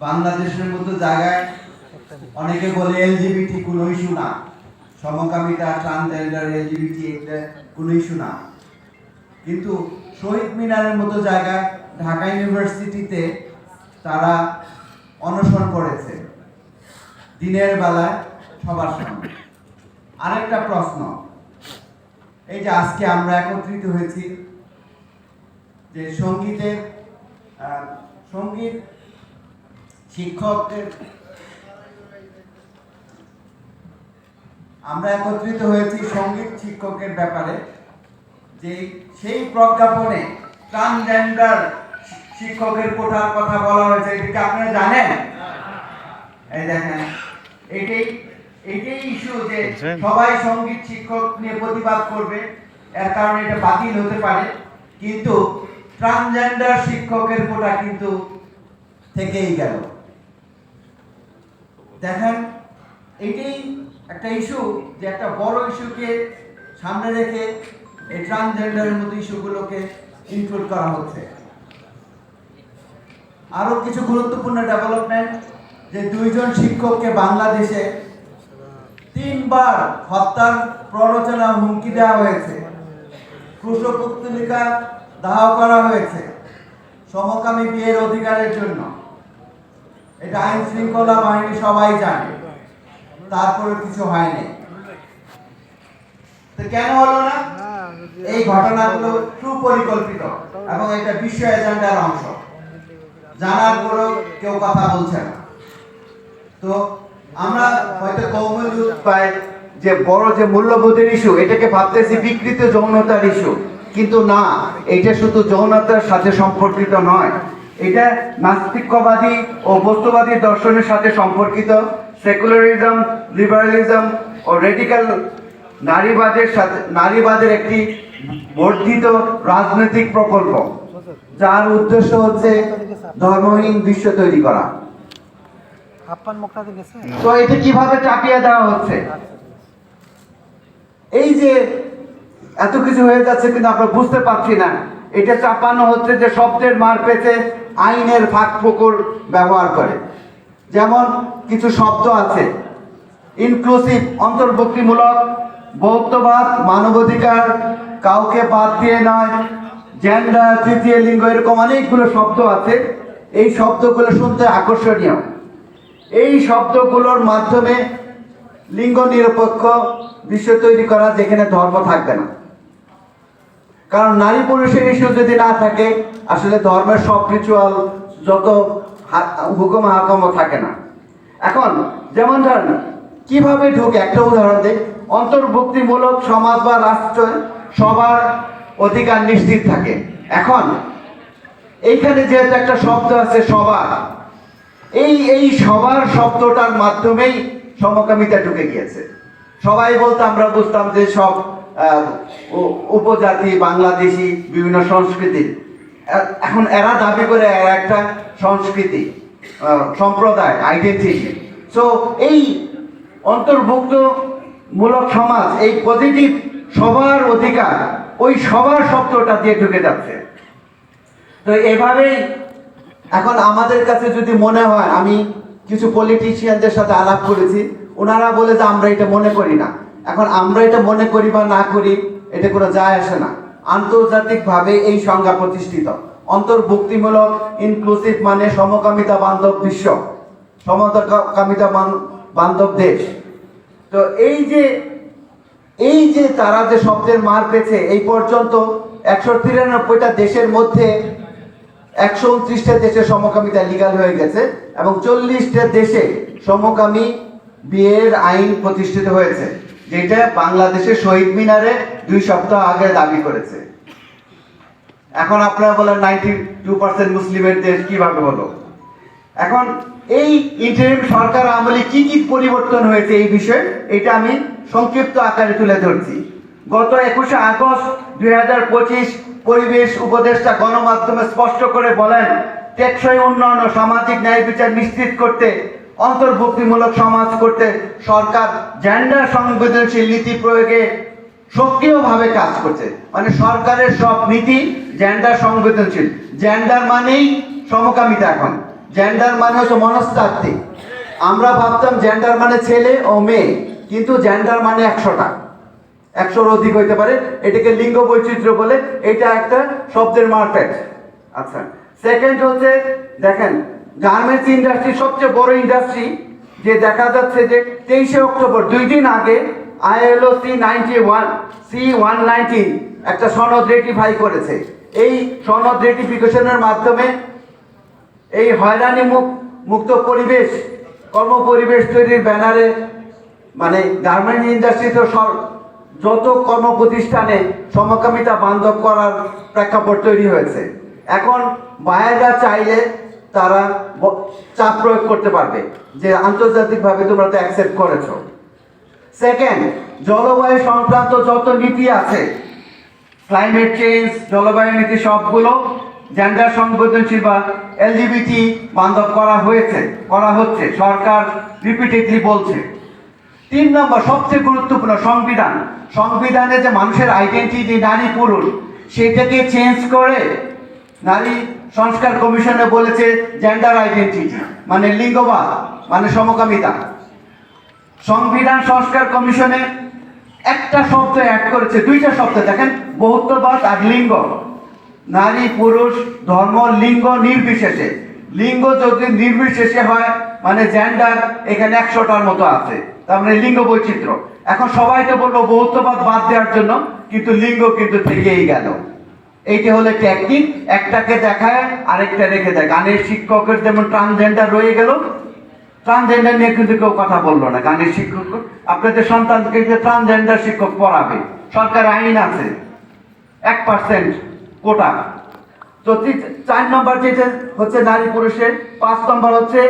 বাংলাদেশের মতো জায়গায় অনেকে বলে এলজিবিটি কোনো ইস্যু না সমকামিতা ট্রান্সজেন্ডার এলজিবিটি এটা কোনো ইস্যু না কিন্তু শহীদ মিনারের মতো জায়গায় ঢাকা ইউনিভার্সিটিতে তারা অনশন করেছে। দিনের বেলায় সবার সামনে। আরেকটা প্রশ্ন। এই যে আজকে আমরা একত্রিত হয়েছি যে সঙ্গীতের সংগীত শিক্ষকদের আমরা একত্রিত হয়েছি সংগীত শিক্ষকের ব্যাপারে যে সেই প্রজ্ঞাপনে ট্রান্সজেন্ডার শিক্ষকের কোঠার কথা বলা হয়েছে এটা কি আপনারা জানেন? এই দেখেন এটাই এটাই ইস্যু যে সবাই সংগীত শিক্ষক নিয়ে প্রতিবাদ করবে এর কারণে এটা বাতিল হতে পারে কিন্তু ট্রান্সজেন্ডার শিক্ষকের কোটা কিন্তু থেকেই গেল। দেখেন, এটাই একটা ইস্যু যে একটা বড় ইস্যুকে সামনে রেখে এই ট্রান্সজেন্ডারের মতো ইস্যুগুলোকে ইনক্লুড করা হচ্ছে। আরও কিছু গুরুত্বপূর্ণ ডেভেলপমেন্ট যে দুইজন শিক্ষককে বাংলাদেশে তিনবার হত্যার প্ররোচনা হুমকি দেওয়া হয়েছে। ক্রুশপুত্তলিকা দাহ করা হয়েছে সমকামী বিয়ের অধিকারের জন্য। এটা আইন শৃঙ্খলা বাহিনী সবাই জানে। তারপরে কিছু হয়নি। তো কেন হলো না? এই ঘটনাগুলো সুপরিকল্পিত এবং এটা বিশ্ব এজেন্ডার অংশ। জানার পরেও কেউ কথা বলছে না। তো আমরা হয়তো কৌমল পাই যে বড় যে মূল্যবোধের ইস্যু এটাকে ভাবতেছি বিকৃত যৌনতার ইস্যু কিন্তু না, এটা শুধু যৌনতার সাথে সম্পর্কিত নয়। এটা নাস্তিক্যবাদী ও বস্তুবাদী দর্শনের সাথে সম্পর্কিত সেকুলারিজম লিবারালিজম ও রেডিক্যাল নারীবাদের সাথে নারীবাদের একটি বর্ধিত রাজনৈতিক প্রকল্প যার উদ্দেশ্য হচ্ছে ধর্মহীন বিশ্ব তৈরি করা। তো এটা কীভাবে চাপিয়ে দেওয়া হচ্ছে? এই যে এত কিছু হয়ে যাচ্ছে কিন্তু আমরা বুঝতে পারছি না। এটা চাপানো হচ্ছে যে শব্দের মার পেতে আইনের ফাঁক ফোকর ব্যবহার করে। যেমন কিছু শব্দ আছে ইনক্লুসিভ অন্তর্ভুক্তিমূলক, বৌদ্ধবাদ, মানবাধিকার, কাউকে বাদ দিয়ে নয় জেন্ডার তৃতীয় লিঙ্গ, এরকম অনেকগুলো শব্দ আছে। এই শব্দগুলো শুনতে আকর্ষণীয়। এই শব্দগুলোর মাধ্যমে লিঙ্গ নিরপেক্ষ বিশ্ব তৈরি করা যেখানে ধর্ম থাকবে না। কারণ নারী পুরুষের ইস্যু যদি না থাকে, আসলে ধর্মের সব রিচুয়াল যত হুকুম হাকমও থাকে না। এখন যেমন ধরেন, কীভাবে ঢুকে, একটা উদাহরণ দিই। অন্তর্ভুক্তিমূলক সমাজ বা রাষ্ট্র সবার অধিকার নিশ্চিত থাকে। এখন, এইখানে যেহেতু একটা শব্দ আছে, সবার, এই এই সবার শব্দটার মাধ্যমেই সমকামিতা ঢুকে গিয়েছে। সবাই বলতো আমরা বুঝতাম যে সব উপজাতি, বাংলাদেশি, বিভিন্ন সংস্কৃতি। এখন এরা দাবি করে একটা সংস্কৃতি সম্প্রদায় আইডেন্টিটি সো এই অন্তর্ভুক্ত মূলক সমাজ, এই পজিটিভ সবার অধিকার, ওই সবার শব্দটা দিয়ে ঢুকে যাচ্ছে। তো এভাবেই এখন আমাদের কাছে যদি মনে হয়, আমি কিছু পলিটিশিয়ানদের সাথে আলাপ করেছি, ওনারা বলে যে আমরা এটা মনে করি না। এখন আমরা এটা মনে করি বা না করি, এটা কোনো যায় আসে না। আন্তর্জাতিকভাবে এই সংজ্ঞা প্রতিষ্ঠিত। অন্তর্ভুক্তিমূলক ইনক্লুসিভ মানে সমকামিতা বান্ধব বিশ্ব, সমকামিতা বান্ধব দেশ। তো এই যে এই যে তারা যে শব্দের মার পেয়েছে, এই পর্যন্ত একশো তিরানব্বইটা দেশের মধ্যে একশো উনত্রিশটা দেশে সমকামিতা লিগাল হয়ে গেছে এবং চল্লিশটা দেশে সমকামী বিয়ের আইন প্রতিষ্ঠিত হয়েছে। যেটা বাংলাদেশের শহীদ মিনারে দুই সপ্তাহ আগে দাবি করেছে। এখন আপনারা বলেন নাইনটি টু পার্সেন্ট মুসলিমের দেশ কীভাবে হলো? এখন এই ইন্টারিম সরকার আমলে কি কি পরিবর্তন হয়েছে এই বিষয়ে, এটা আমি সংক্ষিপ্ত আকারে তুলে ধরছি। গত একুশে আগস্ট দুই হাজার পঁচিশ পরিবেশ উপদেষ্টা গণমাধ্যমে স্পষ্ট করে বলেন, টেকসই উন্নয়ন ও সামাজিক ন্যায় বিচার নিশ্চিত করতে অন্তর্ভুক্তিমূলক সমাজ করতে সরকার জেন্ডার সংবেদনশীল নীতি প্রয়োগে সক্রিয়ভাবে কাজ করছে। মানে সরকারের সব নীতি জেন্ডার সংবেদনশীল। জেন্ডার মানেই সমকামিতা এখন। জেন্ডার মানে হচ্ছে মনস্তাত্ত্বিক। আমরা ভাবতাম জেন্ডার মানে ছেলে ও মেয়ে, কিন্তু জেন্ডার মানে একশোটা। একশোর অধিক হইতে পারে। এটাকে লিঙ্গ বৈচিত্র্য বলে। এটা একটা শব্দের মার্কেট আচ্ছা। সেকেন্ড হচ্ছে, দেখেন গার্মেন্টস ইন্ডাস্ট্রি সবচেয়ে বড় ইন্ডাস্ট্রি, যে দেখা যাচ্ছে যে তেইশে অক্টোবর, দুই দিন আগে ILO C ninety one C one nineteen একটা সনদ রেটিফাই করেছে। এই সনদ রেটিফিকেশনের মাধ্যমে এই হয়রানি মুক- মুক্ত পরিবেশ কর্ম পরিবেশ তৈরির ব্যানারে মানে গার্মেন্ট ইন্ডাস্ট্রি তো সর- যত কর্ম প্রতিষ্ঠানে সমকামিতা বান্ধব করার প্রেক্ষাপট তৈরি হয়েছে। এখন বায়েরা চাইলে তারা চাপ প্রয়োগ করতে পারবে যে আন্তর্জাতিকভাবে তোমরা তো অ্যাকসেপ্ট করেছ। সেকেন্ড জলবায়ু সংক্রান্ত যত নীতি আছে ক্লাইমেট চেঞ্জ জলবায়ু নীতি সবগুলো জেন্ডার সংবেদনশীল বা এলজিবিটি বান্ধব করা হয়েছে, করা হচ্ছে, সরকার রিপিটেডলি বলছে। তিন নম্বর, সবচেয়ে গুরুত্বপূর্ণ সংবিধান। সংবিধানে যে মানুষের আইডেন্টিটি নারী পুরুষ সেটাকে চেঞ্জ করে নারী সংস্কার কমিশনে বলেছে জেন্ডার আইডেন্টিটি মানে লিঙ্গবাদ মানে সমকামিতা। সংবিধান সংস্কার কমিশনে একটা শব্দ অ্যাড করেছে, দুইটা শব্দ, দেখেন, বহুত্ববাদ আর লিঙ্গ। নারী, পুরুষ, ধর্ম, লিঙ্গ নির্বিশেষে। লিঙ্গ যদি নির্বিশেষে হয় মানে জেন্ডার এখানে একশোটার মতো আছে, তার মানে লিঙ্গ বৈচিত্র্য। এখন সবাই তো বলব বহুত্ববাদ বাদ দেওয়ার জন্য, কিন্তু লিঙ্গ কিন্তু থেকেই গেল। এইটা হলো টেকনিক একটাকে দেখায়, আরেকটা রেখে দেয়। গানের শিক্ষকের যেমন ট্রান্সজেন্ডার রয়ে গেল ট্রান্সজেন্ডার নিয়ে কিন্তু কেউ কথা বলল না। গানের শিক্ষক, আপনাদের সন্তানকে যে ট্রান্সজেন্ডার শিক্ষক পড়াবে, সরকার আইন আছে, এক পার্সেন্ট কোটা। তো চার নম্বর যেটা হচ্ছে নারী পুরুষের, পাঁচ নম্বর হচ্ছে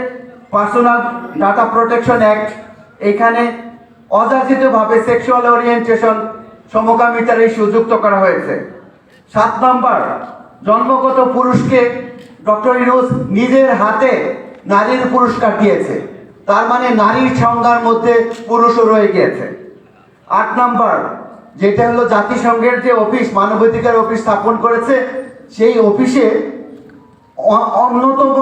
পার্সোনাল ডাটা প্রোটেকশন অ্যাক্ট এখানে অযাচিতভাবে সেক্সুয়াল ওরিয়েন্টেশন সমকামিতার এই সুযুক্ত করা হয়েছে। সাত নম্বর, জন্মগত পুরুষকে ডক্টর ইউনুস নিজের হাতে নারীর পুরস্কার দিয়েছে। তার মানে নারীর সংজ্ঞার মধ্যে পুরুষও রয়ে গিয়েছে। আট নম্বর, যেটা হলো জাতিসংঘের যে অফিস, মানবাধিকার অফিস স্থাপন করেছে, সেই অফিসে অন্যতম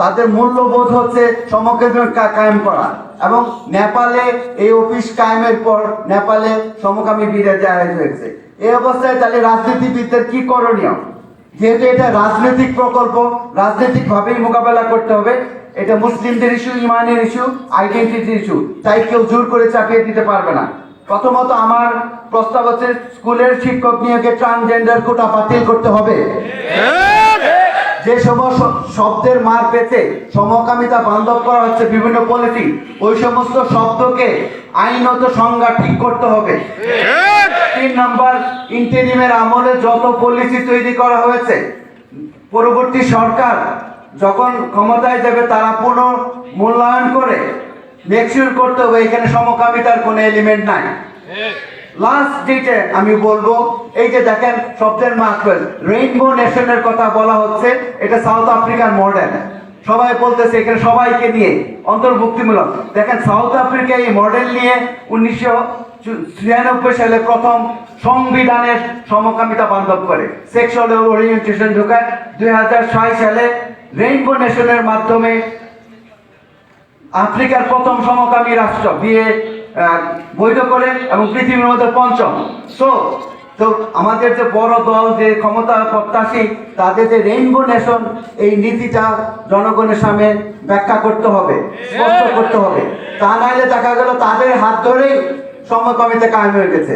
তাদের মূল্যবোধ হচ্ছে সমকামী কায়েম করা এবং নেপালে এই অফিস কায়েমের পর নেপালে সমকামী বিরাজ জাহের হয়েছে। এই অবস্থায় তাহলে রাজনীতিবিদদের কি করণীয়? যেহেতু এটা রাজনৈতিক প্রকল্প, রাজনৈতিকভাবেই মোকাবেলা করতে হবে। এটা মুসলিমদের ইস্যু ইমানের ইস্যু আইডেন্টিটি ইস্যু তাই কেউ জোর করে চাপিয়ে দিতে পারবে না। প্রথমত আমার প্রস্তাব হচ্ছে, স্কুলের শিক্ষক নিয়োগে ট্রান্সজেন্ডার কোটা বাতিল করতে হবে। যে সমস্ত শব্দের মার পেতে সমকামিতা বান্ধব করা হচ্ছে বিভিন্ন পলিসি ওই সমস্ত শব্দকে আইনত সংজ্ঞা ঠিক করতে হবে। তিন নম্বর ইন্টেরিমের আমলে যত পলিসি তৈরি করা হয়েছে, পরবর্তী সরকার যখন ক্ষমতায় যাবে তারা পুনঃ মূল্যায়ন করে মেকশিওর করতে হবে, এখানে সমকামিতার কোনো এলিমেন্ট নাই। লাস্ট যেটা আমি বলব, এই যে দেখেন শব্দের মার্কেল রেইনবো নেশনের কথা বলা হচ্ছে, এটা সাউথ আফ্রিকার মডেল সবাই বলতেছে এখানে সবাইকে নিয়ে অন্তর্ভুক্তিমূলক। দেখেন সাউথ আফ্রিকা এই মডেল নিয়ে উনিশশো ছিয়ানব্বই সালে প্রথম সংবিধানের সমকামিতা বান্ধব করে। সেক্সুয়াল ওরিয়েন্টেশন ঢোকায়। দুই হাজার ছয় সালে রেইনবো নেশনের মাধ্যমে আফ্রিকার প্রথম সমকামী রাষ্ট্র বিয়ে বৈধ করে এবং পৃথিবীর মধ্যে পঞ্চম। সো তো আমাদের যে বড় দল, যে ক্ষমতা প্রত্যাশী, তাদের যে রেইনবো নেশন এই নীতিটা জনগণের সামনে ব্যাখ্যা করতে হবে, স্পষ্ট করতে হবে। তা নাইলে দেখা গেল তাদের হাত ধরেই সমকামিতা কায়েম হয়ে গেছে।